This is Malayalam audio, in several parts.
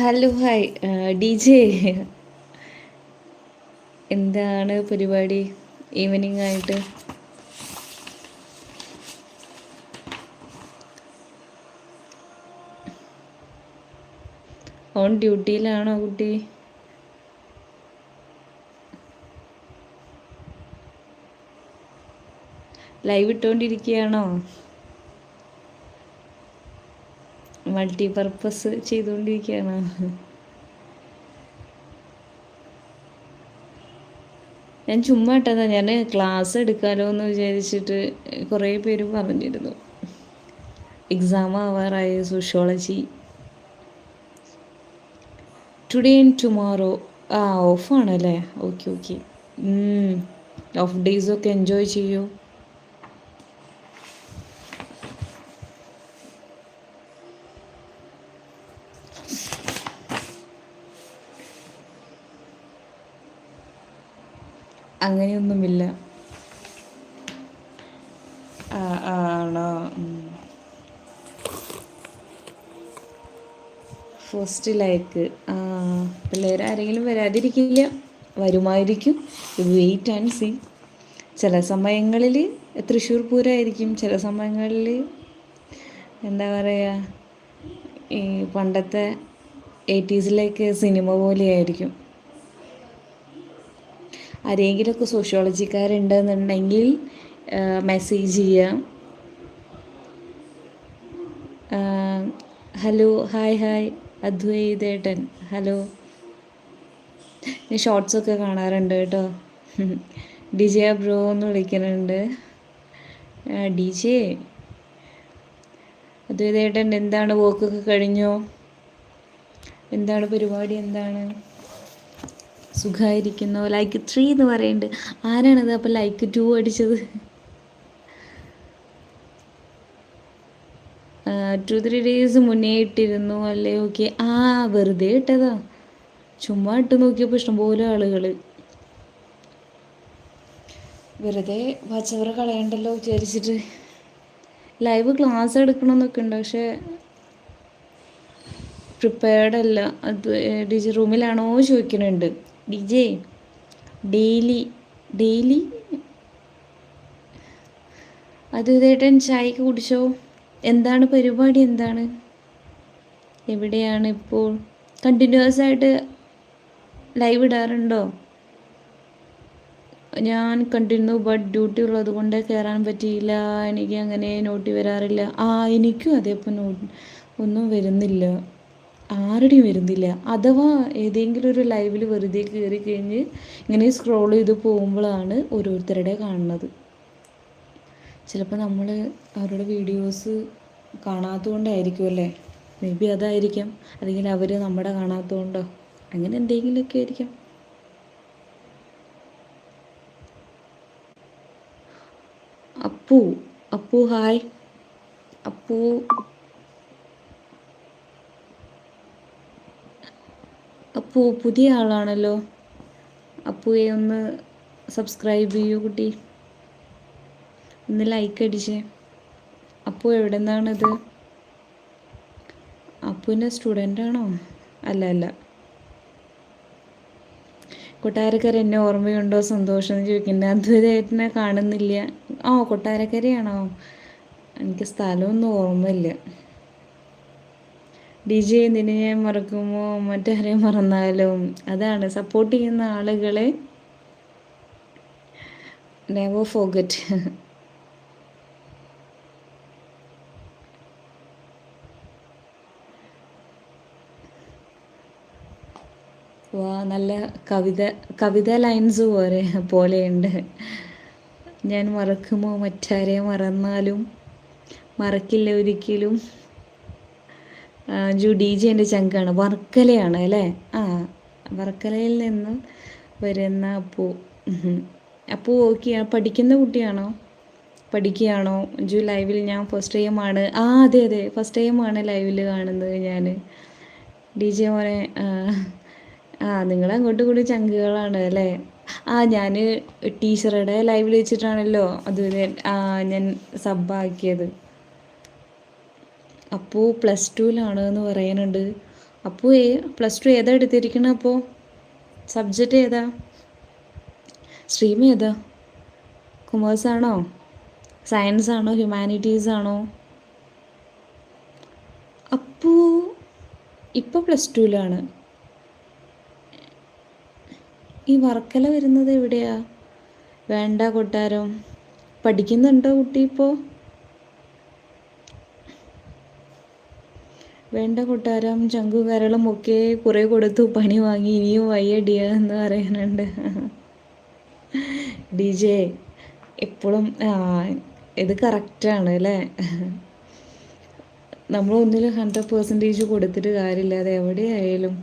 ഹലോ ഹായ് ഡി ജെ എന്താണ് പരിപാടി? ഈവനിങ് ആയിട്ട്. ഓൺ ഡ്യൂട്ടിയിലാണോ കുട്ടി? ലൈവ് ഇട്ടുകൊണ്ടിരിക്കുകയാണോ മൾട്ടി പർപ്പസ് ചെയ്തുകൊണ്ടിരിക്കുകയാണ്. ഞാൻ ചുമ്മാ ഇട്ടതാ. ഞാൻ ക്ലാസ് എടുക്കാലോ എന്ന് വിചാരിച്ചിട്ട് കുറേ പേര് പറഞ്ഞിരുന്നു. എക്സാം ആവാറായ സോഷ്യോളജി ടുഡേ ആൻഡ് ടുമോറോ ആ ഓഫാണല്ലേ ഓക്കെ ഓക്കെ ഓഫ് ഡേയ്സൊക്കെ എൻജോയ് ചെയ്യൂ. അങ്ങനെയൊന്നുമില്ല. ആണോ? ഫസ്റ്റ് ലൈക്ക് ആ പിള്ളേർ ആരെങ്കിലും വരാതിരിക്കില്ല. വരുമായിരിക്കും. Wait and see. ചില സമയങ്ങളിൽ തൃശ്ശൂർ പൂരമായിരിക്കും ചില സമയങ്ങളിൽ എന്താ പറയുക ഈ പണ്ടത്തെ എയ്റ്റീസിലേക്ക് സിനിമ പോലെയായിരിക്കും. ആരെങ്കിലുമൊക്കെ സോഷ്യോളജിക്കാരുണ്ടെന്നുണ്ടെങ്കിൽ മെസ്സേജ് ചെയ്യാം. ഹലോ ഹായ് ഹായ് അദ്വൈതേട്ടൻ ഹലോ. ഞാൻ ഷോർട്സൊക്കെ കാണാറുണ്ട് കേട്ടോ. ഡി ജെ ബ്രോ എന്ന് വിളിക്കുന്നുണ്ട് ഡി ജെ അദ്വൈതേട്ടൻ എന്താണ് വോക്കൊക്കെ കഴിഞ്ഞോ? എന്താണ് പരിപാടി എന്താണ്? സുഖമായിരിക്കുന്നു ലൈക്ക് ത്രീ എന്ന് പറയുന്നുണ്ട് ആരാണത് അപ്പോൾ ലൈക്ക് ടു അടിച്ചത്? ടു ത്രീ ഡേയ്സ് മുന്നേ ഇട്ടിരുന്നു അല്ലേ? ഓക്കെ ആ വെറുതെ ഇട്ടതാ. ചുമ്മാ ഇട്ട് നോക്കിയപ്പോൾ ഇഷ്ടംപോലെ ആളുകൾ വെറുതെ വാച്ചവർ കളയണ്ടല്ലോ വിചാരിച്ചിട്ട്. ലൈവ് ക്ലാസ് എടുക്കണമെന്നൊക്കെ ഉണ്ട് പക്ഷേ പ്രിപ്പയർഡ് അല്ല. അത് ഡിജി റൂമിലാണോ ചോദിക്കുന്നുണ്ട് ഡി ജെ ഡെയിലി ഡെയിലി? അത് ഇതേട്ടൻ ചായക്ക് കുടിച്ചോ? എന്താണ് പരിപാടി? എന്താണ്? എവിടെയാണ് ഇപ്പോൾ കണ്ടിന്യൂസ് ആയിട്ട് ലൈവ് ഇടാറുണ്ടോ? ഞാൻ കണ്ടിരുന്നു ബട്ട് ഡ്യൂട്ടി ഉള്ളത് കൊണ്ട് കയറാൻ പറ്റിയില്ല. എനിക്ക് അങ്ങനെ നോട്ടി വരാറില്ല. ആ എനിക്കും അതേപ്പോ നോ ഒന്നും വരുന്നില്ല. ആരുടെയും വരുന്നില്ല. അഥവാ ഏതെങ്കിലും ഒരു ലൈവിൽ വെറുതെ കയറി കഴിഞ്ഞ് ഇങ്ങനെ സ്ക്രോൾ ചെയ്ത് പോകുമ്പോഴാണ് ഓരോരുത്തരുടെ കാണുന്നത്. ചിലപ്പോൾ നമ്മൾ അവരുടെ വീഡിയോസ് കാണാത്തതുകൊണ്ടായിരിക്കും അല്ലേ? മേ ബി അതായിരിക്കാം. അല്ലെങ്കിൽ അവർ നമ്മുടെ കാണാത്തതുകൊണ്ടോ? അങ്ങനെ എന്തെങ്കിലുമൊക്കെ ആയിരിക്കാം. അപ്പു അപ്പു ഹായ് അപ്പു അപ്പു പുതിയ ആളാണല്ലോ. അപ്പുവെ ഒന്ന് സബ്സ്ക്രൈബ് ചെയ്യൂ കുട്ടി. ഒന്ന് ലൈക്ക് അടിച്ചേ. അപ്പു എവിടെ നിന്നാണിത് അപ്പുവിന്റെ സ്റ്റുഡന്റ് ആണോ? അല്ല അല്ല. കൊട്ടാരക്കര എന്നെ ഓർമ്മയുണ്ടോ? സന്തോഷം എന്ന് ചോദിക്കുന്നത് അദ്വൈതേട്ടനെ കാണുന്നില്ല. ആ കൊട്ടാരക്കരയാണോ? എനിക്ക് സ്ഥലമൊന്നും ഓർമ്മയില്ല. ഡി ജെ നിന്നെ മറക്കുമോ മറ്റാരെയും മറന്നാലും അതാണ് സപ്പോർട്ട് ചെയ്യുന്ന ആളുകളെ നെവർ ഫോഗറ്റ് വാ നല്ല കവിത കവിത ലൈൻസ് പോലെ പോലെയുണ്ട്. ഞാൻ മറക്കുമോ മറ്റാരെ മറന്നാലും മറക്കില്ല ഒരിക്കലും. ജു ഡി ജെ എന്റെ ചങ്കാണ്. വർക്കലയാണ് അല്ലേ? ആ വർക്കലയിൽ നിന്നും വരുന്ന അപ്പു. അപ്പു ഓക്കെ പഠിക്കുന്ന കുട്ടിയാണോ? പഠിക്കുകയാണോ? ജു ലൈവിൽ ഞാൻ ഫസ്റ്റ് ടൈമാണ് ആ അതെ അതെ. ഫസ്റ്റ് ടൈമാണ് ലൈവിൽ കാണുന്നത് ഞാൻ. ഡി ജെ മോനെ ആ നിങ്ങൾ അങ്ങോട്ടും കൂടി ചങ്കുകളാണ് അല്ലേ? ആ ഞാൻ ടീച്ചറുടെ ലൈവിൽ വെച്ചിട്ടാണല്ലോ അത് ആ ഞാൻ സബ്ബാക്കിയത് അപ്പോൾ പ്ലസ് ടുവിലാണ് എന്ന് പറയാനുണ്ട് അപ്പോൾ പ്ലസ് ടു ഏതാ എടുത്തിരിക്കുന്നത് അപ്പോൾ സബ്ജക്റ്റ് ഏതാ? സ്ട്രീം ഏതാ? കൊമേഴ്സ് ആണോ? സയൻസ് ആണോ? ഹ്യൂമാനിറ്റീസ് ആണോ? അപ്പോൾ ഇപ്പോൾ പ്ലസ് ടുവിലാണ് ഈ വർക്കല വരുന്നത് എവിടെയാ? വേണ്ട കൊട്ടാരം. പഠിക്കുന്നുണ്ടോ കുട്ടി ഇപ്പോൾ വേണ്ട കൊട്ടാരം ചങ്കു കരളും ഒക്കെ കുറേ കൊടുത്തു പണി വാങ്ങി ഇനിയും വയ്യടിയ എന്ന് പറയുന്നുണ്ട്. ഡി ജെ എപ്പോഴും ഇത് കറക്റ്റാണ് അല്ലേ? നമ്മൾ ഒന്നിൽ ഹൺഡ്രഡ് പെർസെന്റേജ് കൊടുത്തിട്ട് കാര്യമില്ല അത് എവിടെയായാലും.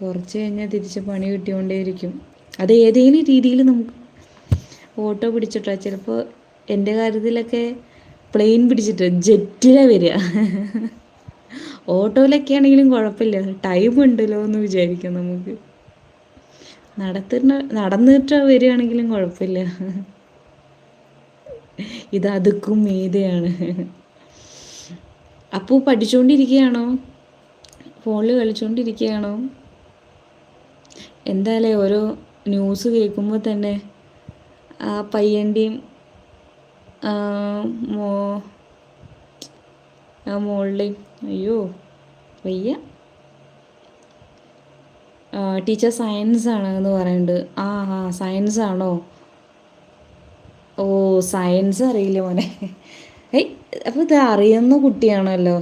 കുറച്ച് കഴിഞ്ഞാൽ തിരിച്ച് പണി കിട്ടിക്കൊണ്ടേയിരിക്കും. അത് ഏതെങ്കിലും രീതിയിൽ നമുക്ക് ഓട്ടോ പിടിച്ചിട്ടോ ചിലപ്പോൾ എന്റെ കാര്യത്തിലൊക്കെ പ്ലെയിൻ പിടിച്ചിട്ട് ജെറ്റിലാണ് വരിക. ഓട്ടോയിലൊക്കെ ആണെങ്കിലും കുഴപ്പമില്ല. ടൈം ഉണ്ടല്ലോ എന്ന് വിചാരിക്കാം നമുക്ക്. നടത്തുന്ന നടന്നിട്ട് വരികയാണെങ്കിലും കുഴപ്പമില്ല. ഇത് അതുക്കും മീതയാണ്. അപ്പു പഠിച്ചുകൊണ്ടിരിക്കുകയാണോ ഫോണിൽ കളിച്ചുകൊണ്ടിരിക്കുകയാണോ എന്തായാലും ഓരോ ന്യൂസ് കേൾക്കുമ്പോൾ തന്നെ ആ പയ്യന്റെയും മോ ആ മുകളിൽ അയ്യോ വയ്യ. ടീച്ചർ സയൻസ് ആണ് എന്ന് പറയുന്നുണ്ട്. ആ ആ സയൻസ് ആണോ? ഓ സയൻസ് അറിയില്ല മോനെ. ഏയ് അപ്പോൾ ഇത് അറിയുന്ന കുട്ടിയാണല്ലോ.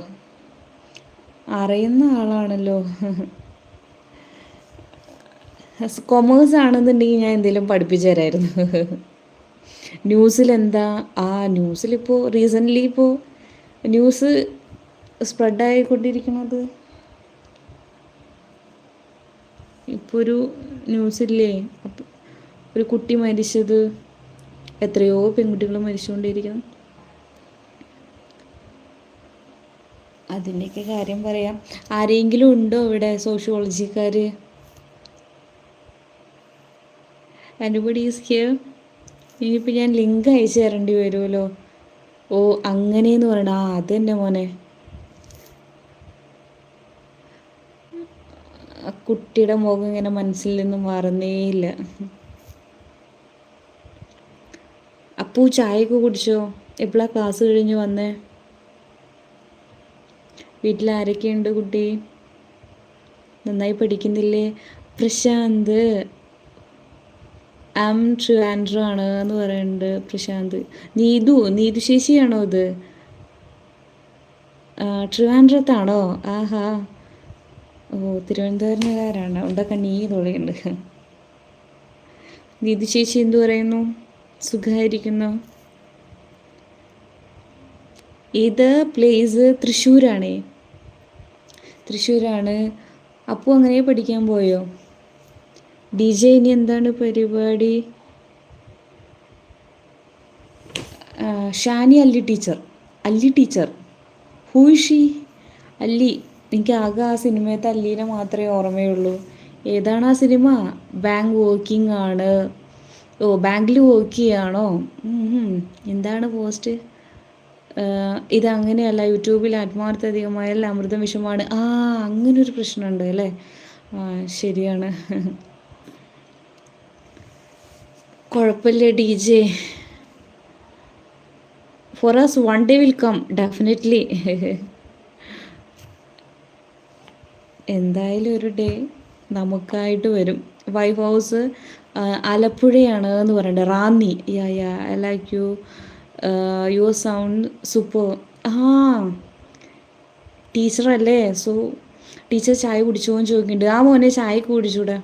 അറിയുന്ന ആളാണല്ലോ. കൊമേഴ്സ് ആണെന്നുണ്ടെങ്കിൽ ഞാൻ എന്തെങ്കിലും പഠിപ്പിച്ചു തരായിരുന്നു. ന്യൂസിൽ എന്താ ആ ന്യൂസിലിപ്പോൾ റീസെന്റ്ലി ഇപ്പോൾ ന്യൂസ് സ്പ്രെഡായിക്കൊണ്ടിരിക്കുന്നത് ഇപ്പോൾ ഒരു ന്യൂസില്ലേ ഒരു കുട്ടി മരിച്ചത് എത്രയോ പെൺകുട്ടികൾ മരിച്ചുകൊണ്ടിരിക്കുന്നു. അതിന്റെയൊക്കെ കാര്യം പറയാം. ആരെങ്കിലും ഉണ്ടോ ഇവിടെ സോഷ്യോളജിക്കാർ അനുപടി ഈസ് ഹിയർ ഇനിയിപ്പോൾ ഞാൻ ലിങ്ക് അയച്ചു തരേണ്ടി വരുമല്ലോ. ഓ അങ്ങനെയെന്ന് പറയണം ആ അത് തന്നെ മോനെ ആ കുട്ടിയുടെ മുഖം ഇങ്ങനെ മനസ്സിൽ നിന്നും മാറുന്നേയില്ല. അപ്പൂ ചായയൊക്കെ കുടിച്ചോ? എപ്പോഴാ ക്ലാസ് കഴിഞ്ഞു വന്നേ? വീട്ടിൽ ആരൊക്കെയുണ്ട് കുട്ടി? നന്നായി പഠിക്കുന്നില്ലേ? പ്രശാന്ത്. ആം ട്രിവാൻഡ്രോ ആണ് എന്ന് പറയുന്നുണ്ട് പ്രശാന്ത്. നീതു നീതു ശേഷിയാണോ ഇത്? ട്രിവാൻഡ്രത്താണോ ആഹാ. ഓ തിരുവനന്തപുരത്തുകാരാണ് ഉണ്ടൊക്കെ നീ തുള്ളിയുണ്ട് ദീദി ചേച്ചി എന്തു പറയുന്നു? സുഖമായിരിക്കുന്നു. ഇത് പ്ലേസ് തൃശ്ശൂരാണേ. തൃശ്ശൂരാണ്. അപ്പോൾ അങ്ങനെ പഠിക്കാൻ പോയോ? ഡി ജെ ഇനി എന്താണ് പരിപാടി? ഷാനി അല്ലി ടീച്ചർ. അല്ലി ടീച്ചർ. ഹൂഷി അല്ലി. എനിക്ക് ആകെ ആ സിനിമയത്തെ അല്ലീനെ മാത്രമേ ഓർമ്മയുള്ളൂ. ഏതാണ് ആ സിനിമ? ബാങ്ക് വർക്കിംഗ് ആണ്. ഓ ബാങ്കിൽ വർക്ക് ചെയ്യുകയാണോ എന്താണ് പോസ്റ്റ് ഇത് ഇതങ്ങനെയല്ല യൂട്യൂബിൽ ആത്മാർത്ഥധികമായാൽ അമൃതം വിഷമാണ്. ആ അങ്ങനൊരു പ്രശ്നമുണ്ട് അല്ലേ? ആ ശരിയാണ്. കുഴപ്പമില്ല D J for us one day will come definitely എന്തായാലും ഒരു ഡേ നമുക്കായിട്ട് വരും. വൈഫ് ഹൗസ് ആലപ്പുഴയാണ് എന്ന് പറയുന്നത് Ranni. Yeah yeah I like you your sound super ആ ടീച്ചറല്ലേ സോ ടീച്ചർ ചായ കുടിച്ചോ എന്ന് ചോദിക്കുന്നുണ്ട് ആ മോനെ ചായ കുടിച്ചൂടെ?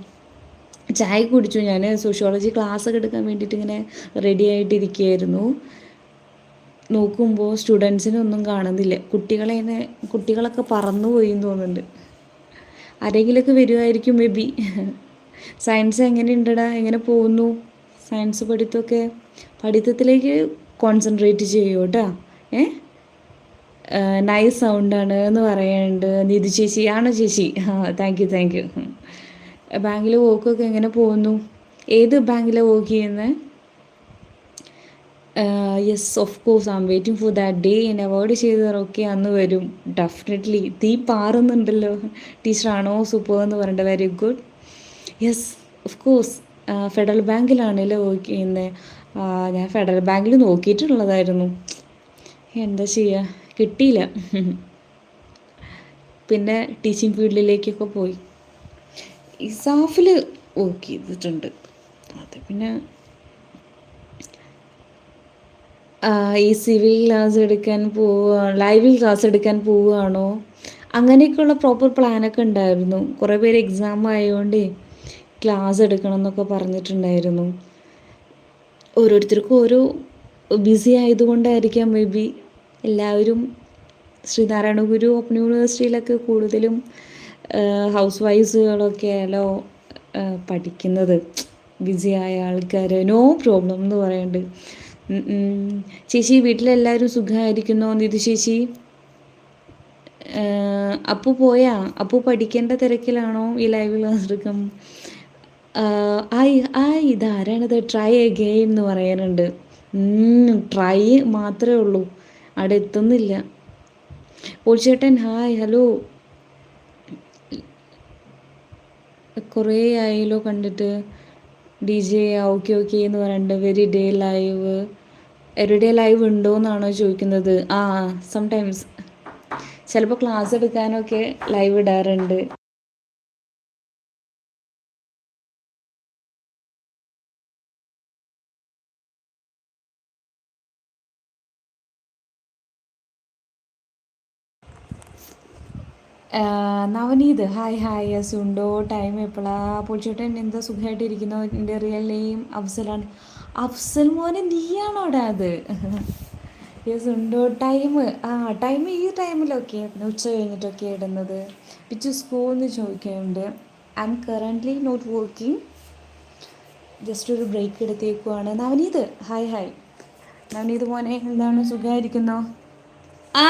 ചായ കുടിച്ചു. ഞാൻ സോഷ്യോളജി ക്ലാസ് ഒക്കെ എടുക്കാൻ വേണ്ടിയിട്ട് ഇങ്ങനെ റെഡി ആയിട്ടിരിക്കുകയായിരുന്നു. നോക്കുമ്പോൾ സ്റ്റുഡൻസിനൊന്നും കാണുന്നില്ല. കുട്ടികളെ കുട്ടികളൊക്കെ പറന്നു പോയി എന്ന് തോന്നുന്നുണ്ട്. ആരെങ്കിലുമൊക്കെ വരുമായിരിക്കും മേ ബി സയൻസ് എങ്ങനെയുണ്ടടാ? എങ്ങനെ പോകുന്നു? സയൻസ് പഠിത്തമൊക്കെ പഠിത്തത്തിലേക്ക് കോൺസെൻട്രേറ്റ് ചെയ്യൂ കേട്ടോ ഏ? നൈസ് സൗണ്ടാണ് എന്ന് പറയുന്നുണ്ട് നിധി ചേച്ചി ആണോ ചേച്ചി? ആ താങ്ക് യു താങ്ക് യു ബാങ്കിലെ വോക്കൊക്കെ എങ്ങനെ പോകുന്നു? ഏത് ബാങ്കിലെ വോക്ക് ചെയ്യുന്നത് yes of course I'm waiting for that day എന്നെ അവോയ്ഡ് ചെയ്തവരൊക്കെ അന്ന് വരും. ഡെഫിനറ്റ്ലി തീ പാറുന്നുണ്ടല്ലോ. ടീച്ചറാണോ സൂപ്പർ എന്ന് പറഞ്ഞിട്ട് very good yes of course Federal ബാങ്കിലാണല്ലോ work ചെയ്യുന്നത് ഞാൻ ഫെഡറൽ ബാങ്കിൽ നോക്കിയിട്ടുള്ളതായിരുന്നു. എന്താ ചെയ്യുക കിട്ടിയില്ല. പിന്നെ ടീച്ചിങ് ഫീൽഡിലേക്കൊക്കെ പോയി. ഇസാഫിൽ വർക്ക് ചെയ്തിട്ടുണ്ട്. അത് പിന്നെ ഈ സിവിൽ ക്ലാസ് എടുക്കാൻ പോവുക ലൈവിൽ ക്ലാസ് എടുക്കാൻ പോവുകയാണോ? അങ്ങനെയൊക്കെയുള്ള പ്രോപ്പർ പ്ലാനൊക്കെ ഉണ്ടായിരുന്നു. കുറേ പേര് എക്സാം ആയതുകൊണ്ട് ക്ലാസ് എടുക്കണം എന്നൊക്കെ പറഞ്ഞിട്ടുണ്ടായിരുന്നു. ഓരോരുത്തർക്കും ഓരോ ബിസി ആയതുകൊണ്ടായിരിക്കാം മേ ബി എല്ലാവരും ശ്രീനാരായണ ഗുരു ഓപ്പൺ യൂണിവേഴ്സിറ്റിയിലൊക്കെ കൂടുതലും ഹൗസ് വൈഫ്സുകളൊക്കെയാണല്ലോ പഠിക്കുന്നത്. ബിസിയായ ആൾക്കാർ നോ പ്രോബ്ലം എന്ന് പറയുന്നുണ്ട് ചേച്ചി വീട്ടിലെല്ലാവരും സുഖമായിരിക്കുന്നോ നിധു ചേച്ചി? അപ്പു പോയാ? അപ്പു പഠിക്കേണ്ട തിരക്കിലാണോ ഈ ലൈവ് ക്ലാസ് എടുക്കും ആയി ആയി ഇതാരാണിത്? ട്രൈ അഗെയിൻ എന്ന് പറയാനുണ്ട്. ട്രൈ മാത്രമേ ഉള്ളൂ. അവിടെ എത്തുന്നില്ല. പോളിച്ചേട്ടൻ ഹായ് ഹലോ കുറേ ആയല്ലോ കണ്ടിട്ട്. ഡി ജെ ഓക്കെ ഓക്കെ എന്ന് പറയുന്നുണ്ട് very day live every day live ഉണ്ടോ എന്നാണോ ചോദിക്കുന്നത്. ആ സംടൈംസ് ചിലപ്പോൾ ക്ലാസ് എടുക്കാനൊക്കെ ലൈവ് ഇടാറുണ്ട്. നവനീത്. ഹായ് ഹായ് യെസ് ഉണ്ടോ ടൈം എപ്പോഴാ പൊളിച്ചോട്ടൻ എന്താ സുഖമായിട്ടിരിക്കുന്നു എന്റെ റിയൽ നെയിം അഫ്സലാണ്. അഫ്സൽ മോനെ നീയാണോ അവിടെ അത്? യെസ് ഉണ്ടോ? ടൈം ആ ടൈം ഈ ടൈമിലൊക്കെ ഉച്ച കഴിഞ്ഞിട്ടൊക്കെ ഇടുന്നത്. പിച്ച് സ്കൂൾ എന്ന് ചോദിക്കുന്നുണ്ട്. I'm currently not working just ഒരു ബ്രേക്ക് എടുത്തേക്കുവാണ്. നവനീത് ഹായ് ഹായ് നവനീത് മോനെ എന്താണ്? സുഖമായിരിക്കുന്നോ ആ?